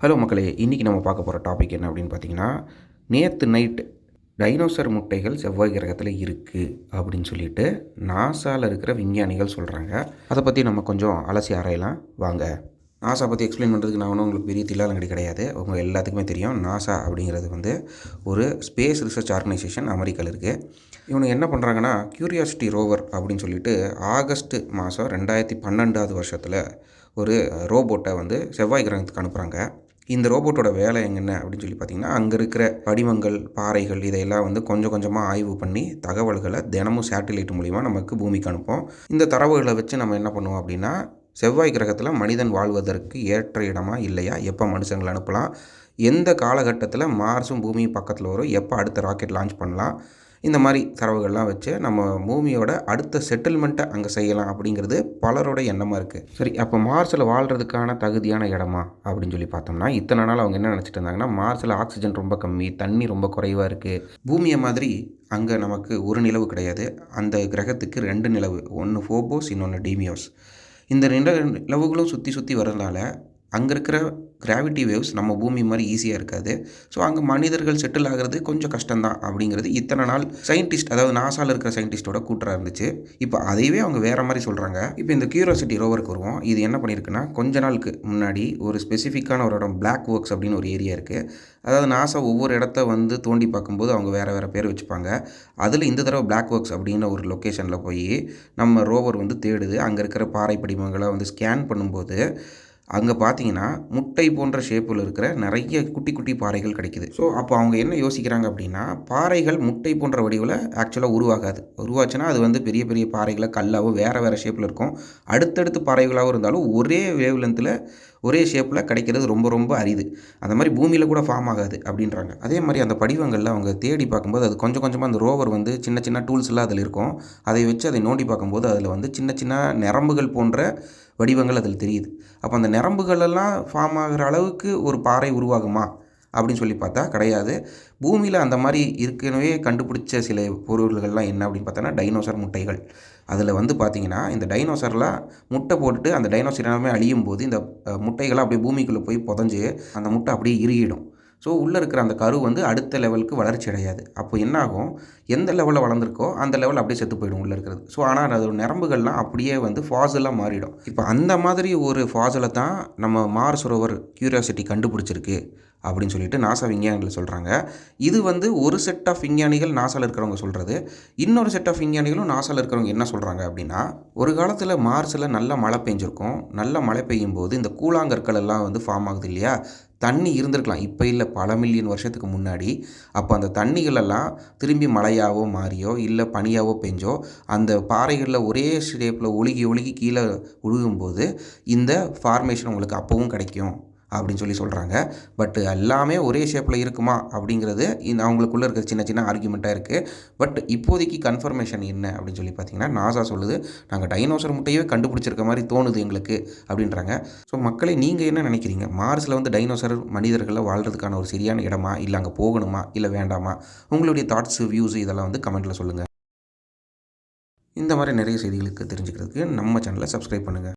Hello மக்களே இன்றைக்கி நம்ம பார்க்க போகிற டாபிக் என்ன அப்படின்னு பார்த்தீங்கன்னா நேற்று நைட் டைனோசர் முட்டைகள் செவ்வாய் கிரகத்தில் இருக்குது அப்படின்னு சொல்லிட்டு நாசாவில் இருக்கிற விஞ்ஞானிகள் சொல்கிறாங்க அதை பற்றி நம்ம கொஞ்சம் அலசி ஆராயலாம். வாங்க. நாசா பற்றி எக்ஸ்பிளைன் பண்ணுறதுக்கு நான் ஒன்றும் உங்களுக்கு பெரிய தில்லாலங்கடி கிடையாது. அவங்க எல்லாத்துக்குமே தெரியும் நாசா அப்படிங்கிறது வந்து ஒரு ஸ்பேஸ் ரிசர்ச் ஆர்கனைசேஷன் அமெரிக்காவில் இருக்குது இவங்க என்ன பண்ணுறாங்கன்னா கியூரியாசிட்டி ரோவர் அப்படின்னு சொல்லிட்டு ஆகஸ்ட் மாதம் ரெண்டாயிரத்தி பன்னெண்டாவது வருஷத்தில் ஒரு ரோபோட்டை வந்து செவ்வாய் கிரகத்துக்கு அனுப்புகிறாங்க இந்த ரோபோட்டோட வேலை என்ன அப்படின்னு சொல்லி பார்த்தீங்கன்னா அங்கே இருக்கிற படிமங்கள் பாறைகள் இதையெல்லாம் வந்து கொஞ்சம் கொஞ்சமாக ஆய்வு பண்ணி தகவல்களை தினமும் சேட்டலைட் மூலிமா நமக்கு பூமிக்கு அனுப்போம். இந்த தரவுகளை வச்சு நம்ம என்ன பண்ணுவோம் அப்படின்னா செவ்வாய் கிரகத்தில் மனிதன் வாழ்வதற்கு ஏற்ற இடமா இல்லையா? எப்போ மனுஷங்களை அனுப்பலாம்? எந்த காலகட்டத்தில் மார்ஸும் பூமியும் பக்கத்தில் வரும்? எப்போ அடுத்த ராக்கெட் லான்ச் பண்ணலாம்? இந்த மாதிரி தரவுகள்லாம் வச்சு நம்ம பூமியோட அடுத்த செட்டில்மெண்ட்டை அங்கே செய்யலாம் அப்படிங்கிறது பலரோட எண்ணமாக இருக்குது சரி அப்போ மார்ஸில் வாழ்கிறதுக்கான தகுதியான இடமா அப்படின்னு சொல்லி பார்த்தோம்னா இத்தனை நாள் அவங்க என்ன நினச்சிட்டு இருந்தாங்கன்னா மார்ஸில் ஆக்சிஜன் ரொம்ப கம்மி தண்ணி ரொம்ப குறைவாக இருக்குது பூமியை மாதிரி அங்கே நமக்கு ஒரு நிலவு கிடையாது. அந்த கிரகத்துக்கு ரெண்டு நிலவு ஒன்று ஃபோபோஸ் இன்னொன்று டீமியோஸ் இந்த ரெண்டு நிலவுகளும் சுற்றி சுற்றி வரதுனால அங்கே இருக்கிற கிராவிட்டி வேவ்ஸ் நம்ம பூமி மாதிரி ஈஸியாக இருக்காது. ஸோ அங்கே மனிதர்கள் செட்டில் ஆகிறது கொஞ்சம் கஷ்டம்தான் அப்படிங்கிறது இத்தனை நாள் சயின்டிஸ்ட் அதாவது நாசாவில் இருக்கிற சயின்டிஸ்ட்டோட கூட்டராக இருந்துச்சு. இப்போ அதையவே அவங்க வேறு மாதிரி சொல்கிறாங்க இப்போ இந்த கியூரியாசிட்டி ரோவருக்கு வருவோம். இது என்ன பண்ணியிருக்குன்னா கொஞ்ச நாளுக்கு முன்னாடி ஒரு ஸ்பெசிஃபிக்கான ஒரு இடம் பிளாக் ஒர்க்ஸ் அப்படின்னு ஒரு ஏரியா இருக்குது அதாவது நாசா ஒவ்வொரு இடத்த வந்து தோண்டி பார்க்கும்போது அவங்க வேறு வேறு பேர் வச்சுப்பாங்க. அதில் இந்த தடவை பிளாக் ஒர்க்ஸ் அப்படின்னு ஒரு லொக்கேஷனில் போய் நம்ம ரோவர் வந்து தேடுது. அங்கே இருக்கிற பாறை படிமங்களை வந்து ஸ்கேன் பண்ணும்போது அங்கே பார்த்தீங்கன்னா முட்டை போன்ற ஷேப்பில் இருக்கிற நிறைய குட்டி குட்டி பாறைகள் கிடைக்குது. ஸோ அப்போ அவங்க என்ன யோசிக்கிறாங்க அப்படின்னா பாறைகள் முட்டை போன்ற வடிவில் ஆக்சுவலாக உருவாகாது. உருவாச்சுன்னா அது வந்து பெரிய பெரிய பாறைகளை கல்லாகவும் வேறு வேறு ஷேப்பில் இருக்கும். அடுத்தடுத்து பாறைகளாகவும் இருந்தாலும் ஒரே வேவ் லென்த்தில் ஒரே ஷேப்பில் கிடைக்கிறது ரொம்ப ரொம்ப அரிது. அந்த மாதிரி பூமியில் கூட ஃபார்ம் ஆகாது அப்படின்றாங்க. அதே மாதிரி அந்த படிவங்களில் அவங்க தேடி பார்க்கும்போது அது கொஞ்சம் கொஞ்சமாக அந்த ரோவர் வந்து சின்ன சின்ன டூல்ஸ்லாம் அதில் இருக்கும். அதை வச்சு அதை நோண்டி பார்க்கும்போது அதில் வந்து சின்ன சின்ன நரம்புகள் போன்ற வடிவங்கள் அதில் தெரியுது. அப்போ அந்த நரம்புகளெல்லாம் ஃபார்ம் ஆகிற அளவுக்கு ஒரு பாறை உருவாகுமா? அப்படின்னு சொல்லி பார்த்தா கிடையாது. பூமியில் அந்த மாதிரி ஏற்கனவே கண்டுபிடிச்ச சில பொருள்கள்லாம் என்ன அப்படின்னு பார்த்தோன்னா டைனோசர் முட்டைகள். அதில் வந்து பார்த்திங்கன்னா இந்த டைனோசர்லாம் முட்டை போட்டுட்டு அந்த டைனோசர் எல்லாமே அழியும் போது இந்த முட்டைகள்லாம் அப்படியே பூமிக்குள்ளே போய் புதஞ்சு அந்த முட்டை அப்படியே இறுகிடும். ஸோ உள்ளே இருக்கிற அந்த கரு வந்து அடுத்த லெவலுக்கு வளர்ச்சி அடையாது. அப்போ என்னாகும்? எந்த லெவலில் வளர்ந்துருக்கோ அந்த லெவலில் அப்படியே செத்து போயிடும் உள்ளே இருக்கிறது. ஸோ ஆனால் அதோட நரம்புகள்லாம் அப்படியே வந்து ஃபாசலாக மாறிடும். இப்போ அந்த மாதிரி ஒரு ஃபாசலை தான் நம்ம மார்ஸ் ரோவர் கியூரியாசிட்டி கண்டுபிடிச்சிருக்கு அப்படின்னு சொல்லிட்டு நாசா விஞ்ஞானிகள் சொல்கிறாங்க இது வந்து ஒரு செட் ஆஃப் விஞ்ஞானிகள் நாசாவில் இருக்கிறவங்க சொல்கிறது இன்னொரு செட் ஆஃப் விஞ்ஞானிகளும் நாசாவில் இருக்கிறவங்க என்ன சொல்கிறாங்க அப்படின்னா ஒரு காலத்தில் மார்ஸில் நல்ல மழை பெஞ்சிருக்கும். நல்ல மழை பெய்யும் போது இந்த கூழாங்கற்கள் எல்லாம் வந்து ஃபார்ம் ஆகுது இல்லையா? தண்ணி இருந்திருக்கலாம். இப்போ இல்லை பல மில்லியன் வருஷத்துக்கு முன்னாடி. அப்போ அந்த தண்ணிகளெல்லாம் திரும்பி மழையாவோ மாறியோ இல்லை பனியாவோ பெஞ்சோ அந்த பாறைகளில் ஒரே ஷேப்பில் ஒழுகி ஒழுகி கீழே உழுகும்போது இந்த ஃபார்மேஷன் உங்களுக்கு அப்போவும் கிடைக்கும். அப்படின்னு சொல்லி சொல்கிறாங்க பட் எல்லாமே ஒரே ஷேப்பில் இருக்குமா அப்படிங்கிறது இந்த அவங்களுக்குள்ளே இருக்கிற சின்ன சின்ன ஆர்குமெண்ட்டாக இருக்குது பட் இப்போதைக்கு கன்ஃபர்மேஷன் என்ன அப்படின்னு சொல்லி பார்த்தீங்கன்னா நாசா சொல்லுது நாங்கள் டைனோசர் முட்டையவே கண்டுபிடிச்சிருக்க மாதிரி தோணுது எங்களுக்கு அப்படின்றாங்க. ஸோ மக்களை நீங்கள் என்ன நினைக்கிறீங்க? மார்ஸில் வந்து டைனோசர் மனிதர்களை வாழ்கிறதுக்கான ஒரு சரியான இடமா? இல்லை அங்கே போகணுமா? இல்லை வேண்டாமா? உங்களுடைய தாட்ஸு வியூஸ் இதெல்லாம் வந்து கமெண்ட்டில் சொல்லுங்கள் இந்த மாதிரி நிறைய செய்திகளுக்கு தெரிஞ்சுக்கிறதுக்கு நம்ம சேனலை சப்ஸ்கிரைப் பண்ணுங்கள்